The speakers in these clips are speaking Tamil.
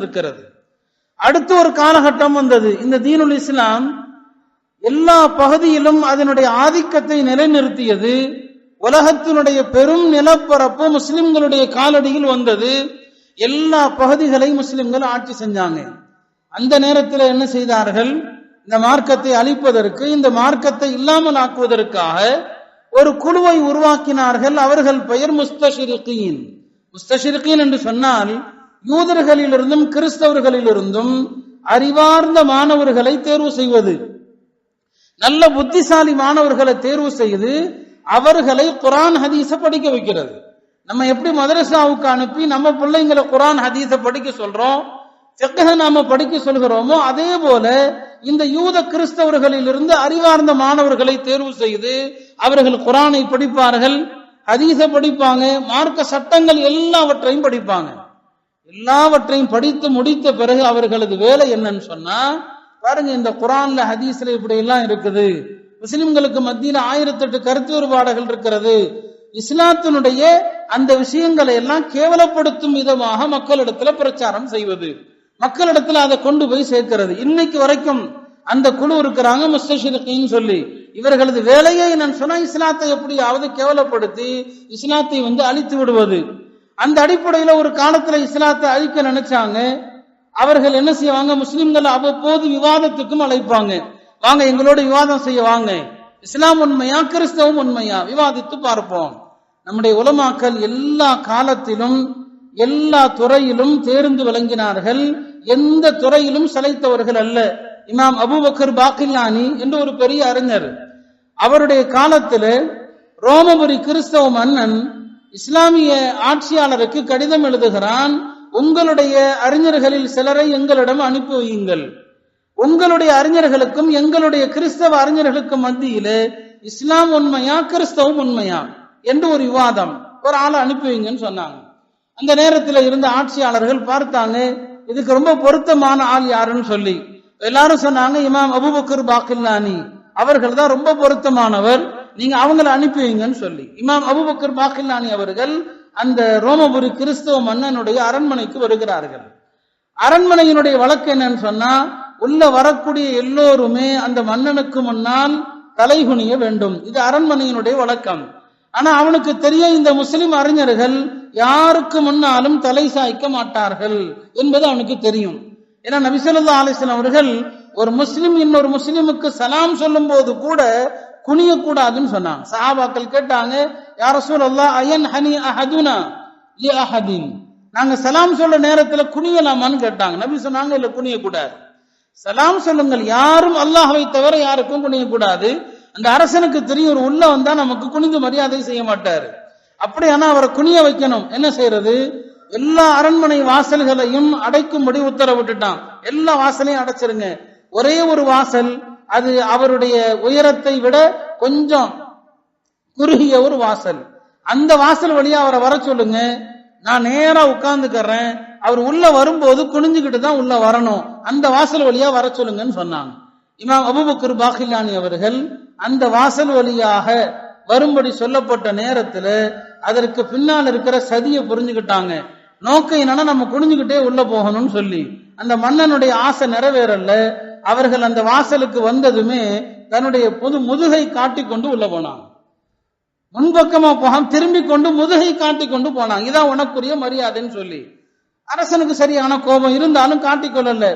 இருக்கிறது. அடுத்து ஒரு காலகட்டம் வந்தது. இந்த தீனுல் இஸ்லாம் எல்லா பகுதியிலும் அதனுடைய ஆதிக்கத்தை நிலைநிறுத்தியது. உலகத்தினுடைய பெரும் நிலப்பரப்பு முஸ்லிம்களுடைய காலடியில் வந்தது. எல்லா பகுதிகளையும் முஸ்லிம்கள் ஆட்சி செஞ்சாங்க. அந்த நேரத்தில் என்ன செய்தார்கள்? இந்த மார்க்கத்தை அழிப்பதற்கு இந்த மார்க்கத்தை இல்லாமல் ஆக்குவதற்காக ஒரு குழுவை உருவாக்கினார்கள். அவர்கள் பெயர் முஸ்தஷிருக்கீன் முஸ்தஷிருக்கீன் என்று சொன்னால் யூதர்களிலிருந்தும் கிறிஸ்தவர்களிலிருந்தும் அறிவார்ந்த மாணவர்களை தேர்வு செய்வது. நல்ல புத்திசாலி மாணவர்களை தேர்வு செய்து அவர்களை குரான் ஹதீச படிக்க வைக்கிறது. நம்ம எப்படி மதரசாவுக்கு அனுப்பி நம்ம பிள்ளைங்களை குரான் ஹதீஸ படிக்க சொல்றோம் செக்கக நாம படிக்க சொல்கிறோமோ அதே போல இந்த யூத கிறிஸ்தவர்களிலிருந்து அறிவார்ந்த மாணவர்களை தேர்வு செய்து அவர்கள் குரானை படிப்பார்கள் ஹதீஸ படிப்பாங்க மார்க்க சட்டங்கள் எல்லாவற்றையும் படிப்பாங்க. எல்லாவற்றையும் படித்து முடித்த பிறகு அவர்களது வேலை என்னன்னு சொன்னா பாருங்க இந்த குரான்ல ஹதீஸ்ல இப்படி எல்லாம் இருக்குது. முஸ்லிம்களுக்கு மத்தியில ஆயிரத்தெட்டு கருத்து வேறுபாடுகள் இருக்கிறது. இஸ்லாத்தினுடைய அந்த விஷயங்களை எல்லாம் கேவலப்படுத்தும் விதமாக மக்களிடத்துல பிரச்சாரம் செய்வது. மக்களிடத்துல அதை கொண்டு போய் சேர்க்கிறது. இன்னைக்கு வரைக்கும் அந்த குழு இருக்கிறாங்க முஸ்தஷிரிக்கின்னு சொல்லி. இவர்களது வேலையை நான் சொன்னா இஸ்லாத்தை எப்படியாவது கேவலப்படுத்தி இஸ்லாத்தை வந்து அழித்து விடுவது. அந்த அடிப்படையில ஒரு காலத்துல இஸ்லாத்தை அழிக்க நினைச்சாங்க. அவர்கள் என்ன செய்வாங்க? முஸ்லிம்கள் அவ்வப்போது விவாதத்துக்கும் அழைப்பாங்க. வாங்க எங்களோட விவாதம் செய்ய வாங்க. இஸ்லாம் உண்மையா கிறிஸ்தவம் உண்மையா? விவாதித்து பார்ப்போம். நம்முடைய உலமாக்கள் எல்லா காலத்திலும் எல்லா துறையிலும் தேர்ந்து விளங்கினார்கள். எந்த துறையிலும் சளைத்தவர்கள் அல்ல. இமாம் அபுபக்கர் பாக்கில்லானி என்று ஒரு பெரிய அறிஞர். அவருடைய காலத்தில் ரோமபுரி கிறிஸ்தவ மன்னன் இஸ்லாமிய ஆட்சியாளருக்கு கடிதம் எழுதுகிறான் உங்களுடைய அறிஞர்களில் சிலரை எங்களிடம் அனுப்பி வையுங்கள். உங்களுடைய அறிஞர்களுக்கும் எங்களுடைய கிறிஸ்தவ அறிஞர்களுக்கும் மத்தியிலே இஸ்லாம் உண்மையா கிறிஸ்தவம் உண்மையா? என்று ஒரு விவாதம். ஒரு ஆளை அனுப்பி வைங்கன்னு சொன்னாங்க. அந்த நேரத்தில் இருந்த ஆட்சியாளர்கள் பார்த்தாங்க இதுக்கு ரொம்ப பொருத்தமான ஆள் யாருன்னு சொல்லி. எல்லாரும் சொன்னாங்க இமாம் அபுபக்கர் பாக்கில்லானி. அவர்கள் தான் ரொம்ப பொருத்தமானவர். நீங்க அவங்களை அனுப்பி வைங்கன்னு சொல்லி. இமாம் அபுபக்கர் பாக்கில்லானி அவர்கள் அந்த ரோமபுரி கிறிஸ்தவ மன்னனுடைய அரண்மனைக்கு வருகிறார்கள். அரண்மனையினுடைய வழக்கு என்னன்னு சொன்னா உள்ள வரக்கூடிய எல்லோருமே அந்த மன்னனுக்கு முன்னால் தலைகுனிய வேண்டும். இது அரண்மனையினுடைய வழக்கம். ஆனா அவனுக்கு தெரிய இந்த முஸ்லிம் அறிஞர்கள் யாருக்கு முன்னாலும் தலை சாய்க்க மாட்டார்கள் என்பது அவனுக்கு தெரியும். ஏன்னா நபிசல்லா அலிஸ்லாம் அவர்கள் ஒரு முஸ்லிம் இன்னொரு முஸ்லிமுக்கு சலாம் சொல்லும் போது கூட குனியக்கூடாதுன்னு சொன்னாங்க. சஹாபாக்கள் கேட்டாங்க யார சூழல்லா அயன் ஹனி அஹதுனா லி அஹதின்? நாங்க சலாம் சொல்ல நேரத்துல குனியலாமான்னு கேட்டாங்க. நபி சொன்னாங்க இல்ல குனிய கூடாது சலாம் சொல்லுங்கள் யாரும் அல்லாஹவை தவிர யாருக்கும் குனிய கூடாது அந்த அரசனுக்கு தெரியும் ஒரு உள்ள வந்தா நமக்கு குனிந்து மரியாதை செய்ய மாட்டாரு. அப்படியானா அவரை குனிய வைக்கணும். என்ன செய்யறது எல்லா அரண்மனை வாசல்களையும் அடைக்கும்படி உத்தரவிட்டுட்டான். எல்லா வாசலையும் அடைச்சிருங்க. ஒரே ஒரு வாசல் அது அவருடைய உயரத்தை விட கொஞ்சம் குறுகிய ஒரு வாசல். அந்த வாசல் வழியா அவரை வர சொல்லுங்க. நான் நேரா உட்கார்ந்துக்கிறேன். அவர் உள்ள வரும்போது குனிஞ்சுக்கிட்டு தான் உள்ள வரணும். அந்த வாசல் வழியா வர சொல்லுங்கன்னு சொன்னாங்க. இமாம் அபுபக்கர் பாக்கிலானி அவர்கள் அந்த வாசல் வழியாக வரும்படி சொல்லப்பட்ட நேரத்துல அதற்கு பின்னால் இருக்கிற சதியை புரிஞ்சுக்கிட்டாங்க. நோக்கம் என்னன்னா நம்ம குனிஞ்சுக்கிட்டே உள்ள போகணும்னு சொல்லி. அந்த மன்னனுடைய ஆசை நிறைவேறல. அவர்கள் அந்த வாசலுக்கு வந்ததுமே தன்னுடைய பொது முதுகை காட்டிக்கொண்டு உள்ள போனாங்க. முன்பக்கமா போகாம திரும்பி கொண்டு முதுகை காட்டி கொண்டு போனாங்க. இதான் உனக்குரிய மரியாதைன்னு சொல்லி. அரசனுக்கு சரியான கோபம் இருந்தாலும் காட்டிக்கொள்ளல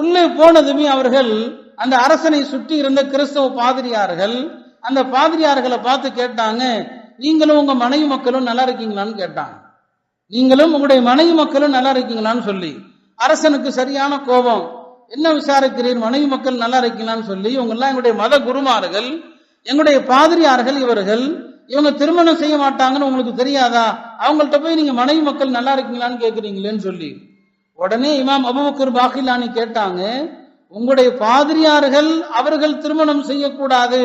உள்ளே போனதுமே அவர்கள் அந்த அரசனை சுற்றி இருந்த கிறிஸ்தவ பாதிரியார்கள் அந்த பாதிரியார்களை பார்த்து கேட்டாங்க நீங்களும் உங்க மனைவி மக்களும் நல்லா இருக்கீங்களான்னு கேட்டாங்க. நீங்களும் உங்களுடைய மனைவி மக்களும் நல்லா இருக்கீங்களான்னு சொல்லி. அரசனுக்கு சரியான கோபம். என்ன விசாரிக்கிறீர்? மனைவி மக்கள் நல்லா இருக்கீங்களான்னு சொல்லி இவங்க எல்லாம் எங்களுடைய மத குருமார்கள் எங்களுடைய பாதிரியார்கள் இவர்கள் இவங்க திருமணம் செய்ய மாட்டாங்கன்னு உங்களுக்கு தெரியாதா? அவங்கள்ட்ட போய் நீங்க மனைவி மக்கள் நல்லா இருக்கீங்களான்னு கேக்குறீங்களேன்னு சொல்லி. உடனே இமாம் அபுபக்கர் பாக்கிலானி கேட்டாங்க உங்களுடைய பாதிரியார்கள் அவர்கள் திருமணம் செய்யக்கூடாது.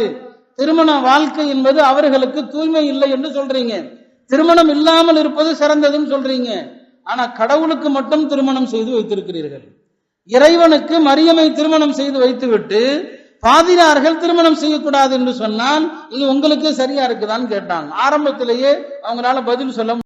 திருமண வாழ்க்கை என்பது அவர்களுக்கு தூய்மை இல்லை என்று சொல்றீங்க. திருமணம் இல்லாமல் இருப்பது சிறந்ததுன்னு சொல்றீங்க. ஆனா கடவுளுக்கு மட்டும் திருமணம் செய்து வைத்திருக்கிறீர்கள். இறைவனுக்கு மரியமை திருமணம் செய்து வைத்துவிட்டு பாதிரார்கள் திருமணம் செய்யக்கூடாது என்று சொன்னால் இது உங்களுக்கு சரியா இருக்குதான்னு கேட்டாங்க. ஆரம்பத்திலேயே அவங்களால பதில் சொல்ல